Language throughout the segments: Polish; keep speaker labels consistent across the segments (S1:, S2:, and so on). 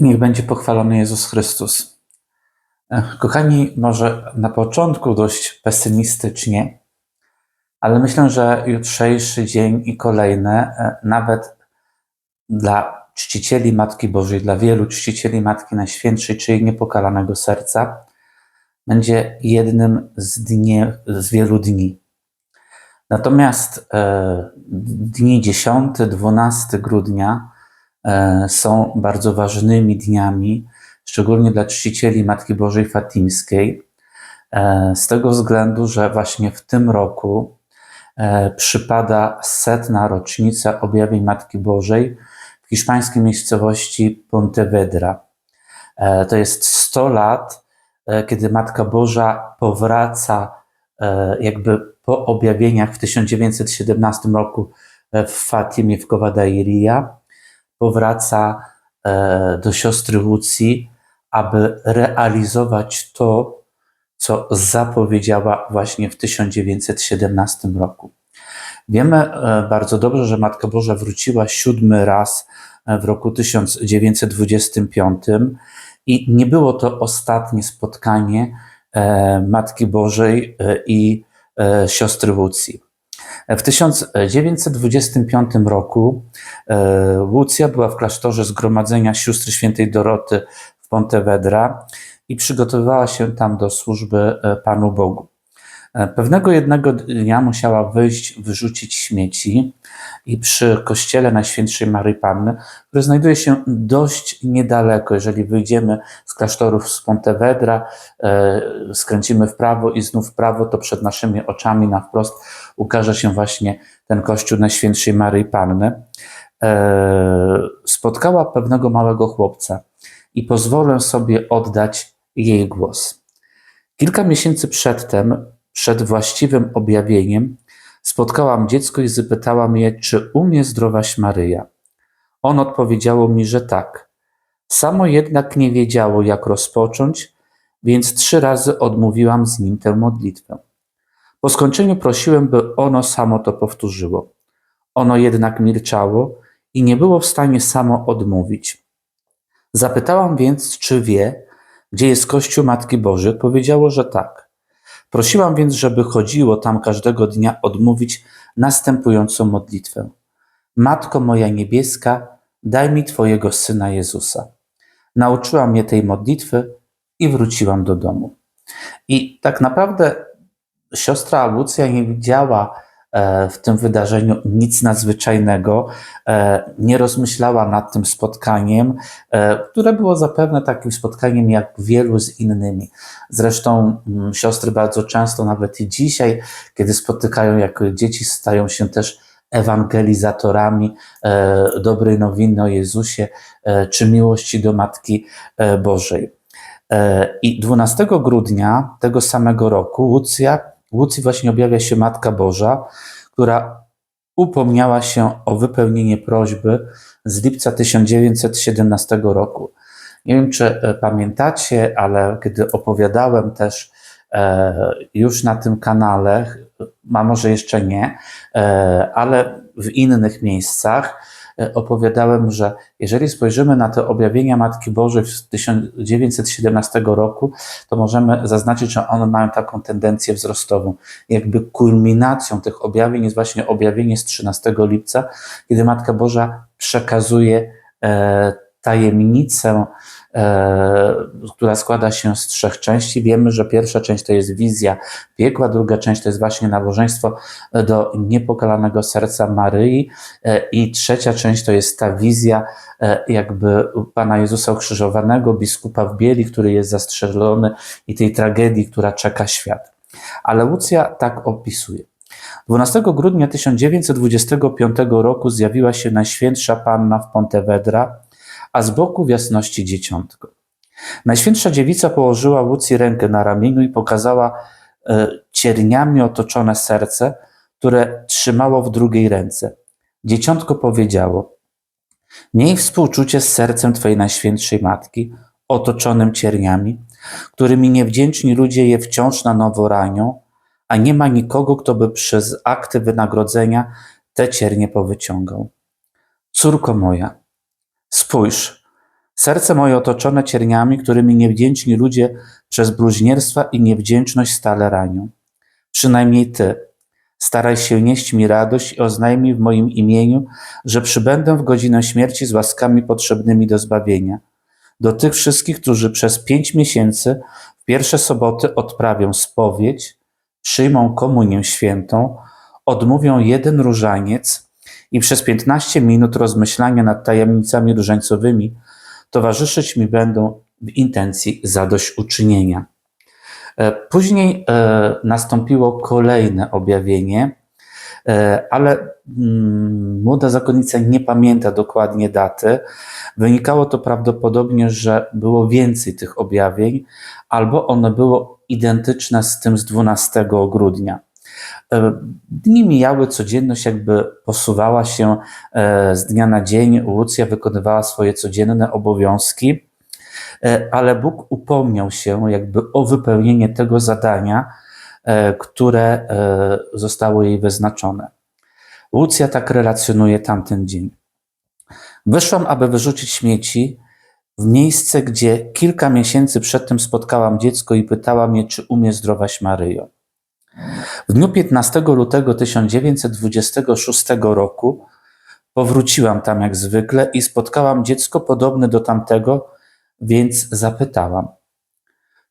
S1: Niech będzie pochwalony Jezus Chrystus. Kochani, może na początku dość pesymistycznie, ale myślę, że jutrzejszy dzień i kolejne, e, nawet dla czcicieli Matki Bożej, dla wielu czcicieli Matki Najświętszej, czyli niepokalanego serca, będzie jednym z, dnie, z wielu dni. Natomiast e, dni 10-12 grudnia e, są bardzo ważnymi dniami, szczególnie dla czcicieli Matki Bożej Fatimskiej, e, z tego względu, że właśnie w tym roku e, przypada setna rocznica objawień Matki Bożej w hiszpańskiej miejscowości Pontevedra. E, To jest 100 lat, e, kiedy Matka Boża powraca e, jakby po objawieniach w 1917 roku e, w Fatimie w Covadairia, powraca e, do siostry Łucji, aby realizować to, co zapowiedziała właśnie w 1917 roku. Wiemy e, bardzo dobrze, że Matka Boża wróciła siódmy raz e, w roku 1925 i nie było to ostatnie spotkanie Matki Bożej i siostry Łucji. W 1925 roku e, Łucja była w klasztorze Zgromadzenia Sióstr Świętej Doroty w Pontevedra i przygotowywała się tam do służby e, Panu Bogu. E, Pewnego jednego dnia musiała wyjść, wyrzucić śmieci i przy kościele Najświętszej Maryi Panny, który znajduje się dość niedaleko, jeżeli wyjdziemy z klasztorów z Pontevedra, skręcimy w prawo i znów w prawo, to przed naszymi oczami na wprost ukaże się właśnie ten kościół Najświętszej Maryi Panny. E, Spotkała pewnego małego chłopca i pozwolę sobie oddać jej głos. Kilka miesięcy przedtem, przed właściwym objawieniem, spotkałam dziecko i zapytałam je, czy umie zdrowaś Maryja. On odpowiedziało mi, że tak. Samo jednak nie wiedziało, jak rozpocząć, więc trzy razy odmówiłam z nim tę modlitwę. Po skończeniu prosiłem, by ono samo to powtórzyło. Ono jednak milczało i nie było w stanie samo odmówić. Zapytałam więc, czy wie, gdzie jest Kościół Matki Bożej. Powiedziało, że tak. Prosiłam więc, żeby chodziło tam każdego dnia odmówić następującą modlitwę. Matko moja niebieska, daj mi Twojego Syna Jezusa. Nauczyłam je tej modlitwy i wróciłam do domu. I tak naprawdę siostra Lucja nie widziała e, w tym wydarzeniu nic nadzwyczajnego, e, nie rozmyślała nad tym spotkaniem, e, które było zapewne takim spotkaniem jak wielu z innymi. Zresztą mm, siostry bardzo często, nawet i dzisiaj, kiedy spotykają jako dzieci, stają się też ewangelizatorami dobrej nowiny o Jezusie czy miłości do Matki Bożej. I 12 grudnia tego samego roku Łucja, Łucji właśnie objawia się Matka Boża, która upomniała się o wypełnienie prośby z lipca 1917 roku. Nie wiem, czy e, pamiętacie, ale kiedy opowiadałem też e, już na tym kanale, a może jeszcze nie, e, ale w innych miejscach e, opowiadałem, że jeżeli spojrzymy na te objawienia Matki Bożej z 1917 roku, to możemy zaznaczyć, że one mają taką tendencję wzrostową. Jakby kulminacją tych objawień jest właśnie objawienie z 13 lipca, kiedy Matka Boża przekazuje e, tajemnicę, e, która składa się z trzech części. Wiemy, że pierwsza część to jest wizja piekła, druga część to jest właśnie nabożeństwo do niepokalanego serca Maryi e, i trzecia część to jest ta wizja e, jakby Pana Jezusa ukrzyżowanego, biskupa w bieli, który jest zastrzelony i tej tragedii, która czeka świat. Ale Lucja tak opisuje. 12 grudnia 1925 roku zjawiła się Najświętsza Panna w Pontevedra, a z boku w jasności dzieciątko. Najświętsza dziewica położyła Łucji rękę na ramieniu i pokazała e, cierniami otoczone serce, które trzymało w drugiej ręce. Dzieciątko powiedziało: Miej współczucie z sercem Twojej najświętszej matki, otoczonym cierniami, którymi niewdzięczni ludzie je wciąż na nowo ranią, a nie ma nikogo, kto by przez akty wynagrodzenia te ciernie powyciągał. Córko moja, spójrz, Serce moje otoczone cierniami, którymi niewdzięczni ludzie przez bluźnierstwa i niewdzięczność stale ranią. Przynajmniej Ty, staraj się nieść mi radość i oznajmij w moim imieniu, że przybędę w godzinę śmierci z łaskami potrzebnymi do zbawienia. Do tych wszystkich, którzy przez pięć miesięcy w pierwsze soboty odprawią spowiedź, przyjmą komunię świętą, odmówią jeden różaniec i przez 15 minut rozmyślania nad tajemnicami różańcowymi towarzyszyć mi będą w intencji zadośćuczynienia. E, Później e, nastąpiło kolejne objawienie, e, ale mm, młoda zakonnica nie pamięta dokładnie daty. Wynikało to prawdopodobnie, że było więcej tych objawień, albo one było identyczne z tym z 12 grudnia. E, Dni mijały, codzienność jakby posuwała się e, z dnia na dzień. Łucja wykonywała swoje codzienne obowiązki, e, ale Bóg upomniał się jakby o wypełnienie tego zadania, które zostało jej wyznaczone. Łucja tak relacjonuje tamten dzień. Wyszłam, aby wyrzucić śmieci w miejsce, gdzie kilka miesięcy przedtem spotkałam dziecko i pytałam je, czy umie zdrowaś Maryjo. W dniu 15 lutego 1926 roku powróciłam tam jak zwykle i spotkałam dziecko podobne do tamtego, więc zapytałam: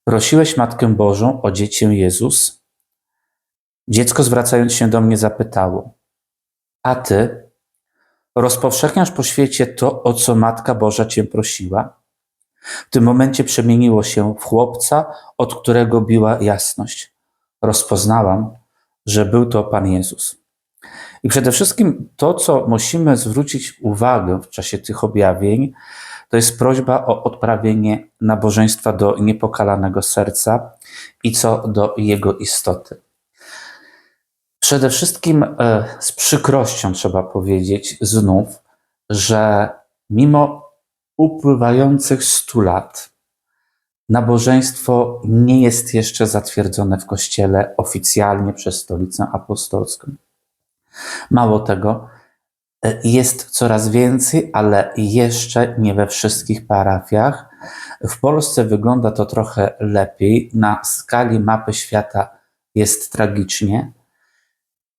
S1: Prosiłeś Matkę Bożą o dziecię Jezus? Dziecko zwracając się do mnie zapytało: A ty rozpowszechniasz po świecie to, o co Matka Boża cię prosiła? W tym momencie przemieniło się w chłopca, od którego biła jasność. Rozpoznałam, że był to Pan Jezus. I przede wszystkim to, co musimy zwrócić uwagę w czasie tych objawień, to jest prośba o odprawienie nabożeństwa do niepokalanego serca i co do jego istoty. Przede wszystkim e, z przykrością trzeba powiedzieć znów, że mimo upływających stu lat nabożeństwo nie jest jeszcze zatwierdzone w Kościele oficjalnie przez Stolicę Apostolską. Mało tego, e, jest coraz więcej, ale jeszcze nie we wszystkich parafiach. W Polsce wygląda to trochę lepiej. Na skali mapy świata jest tragicznie.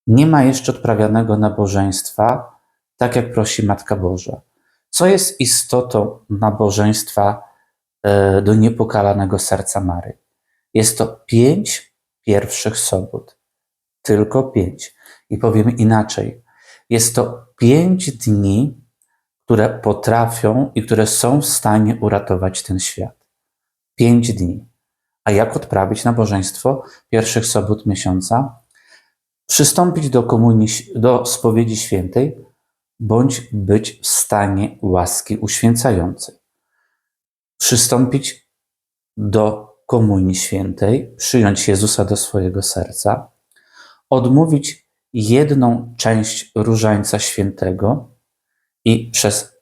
S1: Nie ma jeszcze odprawianego nabożeństwa, tak jak prosi Matka Boża. Co jest istotą nabożeństwa do niepokalanego serca Mary? Jest to pięć pierwszych sobot. Tylko pięć. I powiem inaczej. Jest to pięć dni, które potrafią i które są w stanie uratować ten świat. Pięć dni. A jak odprawić nabożeństwo pierwszych sobot miesiąca? Przystąpić do komunii, do spowiedzi świętej, bądź być w stanie łaski uświęcającej. Przystąpić do komunii świętej, przyjąć Jezusa do swojego serca, odmówić jedną część różańca świętego i przez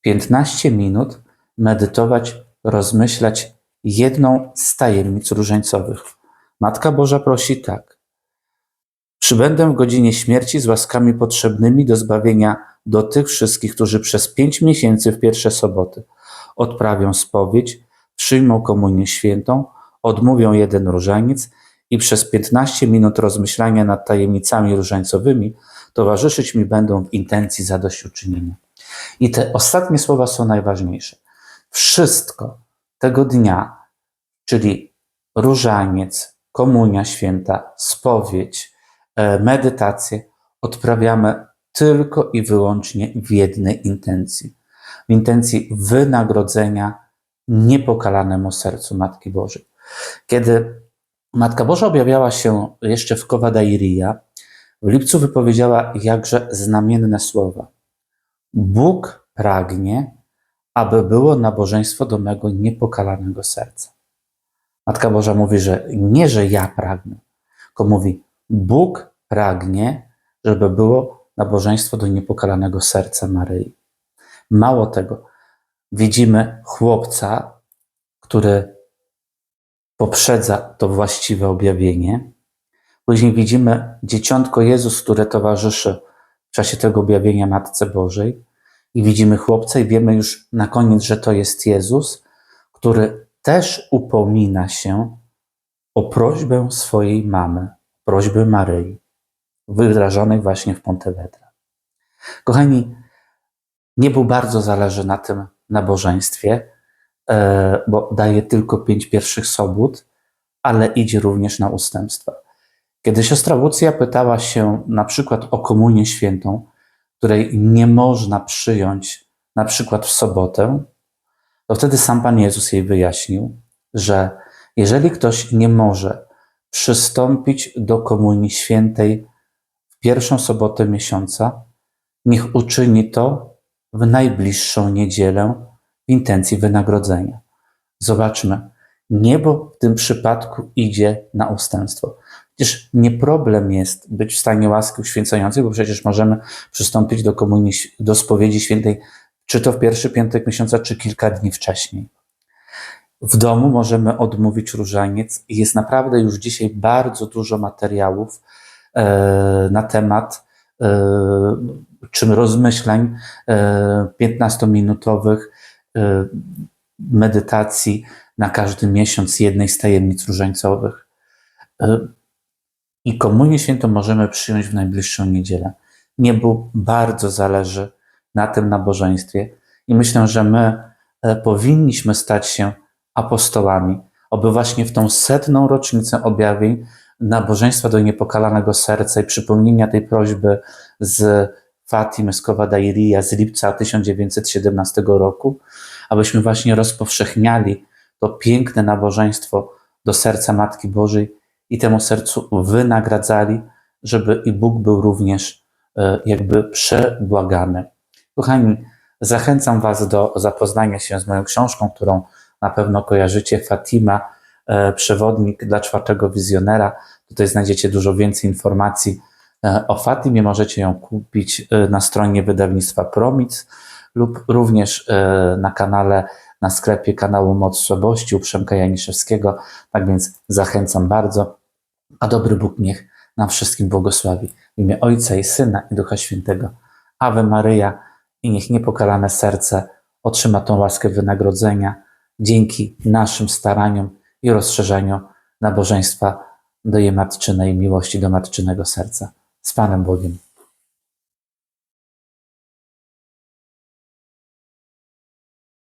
S1: 15 minut medytować, rozmyślać jedną z tajemnic różańcowych. Matka Boża prosi tak. Przybędę w godzinie śmierci z łaskami potrzebnymi do zbawienia do tych wszystkich, którzy przez pięć miesięcy w pierwsze soboty odprawią spowiedź, przyjmą komunię świętą, odmówią jeden różaniec i przez 15 minut rozmyślania nad tajemnicami różańcowymi towarzyszyć mi będą w intencji zadośćuczynienia. I te ostatnie słowa są najważniejsze. Wszystko tego dnia, czyli różaniec, komunia święta, spowiedź, e, medytację, odprawiamy tylko i wyłącznie w jednej intencji. W intencji wynagrodzenia niepokalanemu sercu Matki Bożej. Kiedy Matka Boża objawiała się jeszcze w Kowadairia, w lipcu wypowiedziała jakże znamienne słowa. Bóg pragnie, aby było nabożeństwo do mego niepokalanego serca. Matka Boża mówi, że nie, że ja pragnę, tylko mówi, Bóg pragnie, żeby było nabożeństwo do niepokalanego serca Maryi. Mało tego, widzimy chłopca, który poprzedza to właściwe objawienie. Później widzimy dzieciątko Jezus, które towarzyszy w czasie tego objawienia Matce Bożej. I widzimy chłopca i wiemy już na koniec, że to jest Jezus, który też upomina się o prośbę swojej mamy, prośbę Maryi, wyrażonej właśnie w Pontevedra. Kochani, niebu bardzo zależy na tym nabożeństwie, e, bo daje tylko pięć pierwszych sobót, ale idzie również na ustępstwa. Kiedy siostra Łucja pytała się na przykład o komunię świętą, której nie można przyjąć na przykład w sobotę, to wtedy sam Pan Jezus jej wyjaśnił, że jeżeli ktoś nie może przystąpić do komunii świętej w pierwszą sobotę miesiąca, niech uczyni to w najbliższą niedzielę w intencji wynagrodzenia. Zobaczmy, niebo w tym przypadku idzie na ustępstwo. Przecież nie problem jest być w stanie łaski uświęcającej, bo przecież możemy przystąpić do komunii, do spowiedzi świętej, czy to w pierwszy piątek miesiąca, czy kilka dni wcześniej. W domu możemy odmówić różaniec i jest naprawdę już dzisiaj bardzo dużo materiałów e, na temat e, czym rozmyślań e, 15-minutowych e, medytacji na każdy miesiąc jednej z tajemnic różańcowych. E, I komunię świętą możemy przyjąć w najbliższą niedzielę. Niebu bardzo zależy na tym nabożeństwie i myślę, że my e, powinniśmy stać się apostołami, aby właśnie w tą setną rocznicę objawień nabożeństwa do niepokalanego serca i przypomnienia tej prośby z Fatimy z Kowadairiya z lipca 1917 roku, abyśmy właśnie rozpowszechniali to piękne nabożeństwo do serca Matki Bożej i temu sercu wynagradzali, żeby i Bóg był również e, jakby przebłagany. Kochani, zachęcam Was do zapoznania się z moją książką, którą na pewno kojarzycie, Fatima, e, przewodnik dla czwartego wizjonera. Tutaj znajdziecie dużo więcej informacji o Fatimie. Możecie ją kupić e, na stronie wydawnictwa Promic lub również na kanale, na sklepie kanału Moc Słabości u Przemka Janiszewskiego. Tak więc zachęcam bardzo, a dobry Bóg niech nam wszystkim błogosławi. W imię Ojca i Syna i Ducha Świętego. Ave Maryja i niech niepokalane serce otrzyma tą łaskę wynagrodzenia dzięki naszym staraniom i rozszerzeniu nabożeństwa do jej matczynej miłości, do matczynego serca. Z.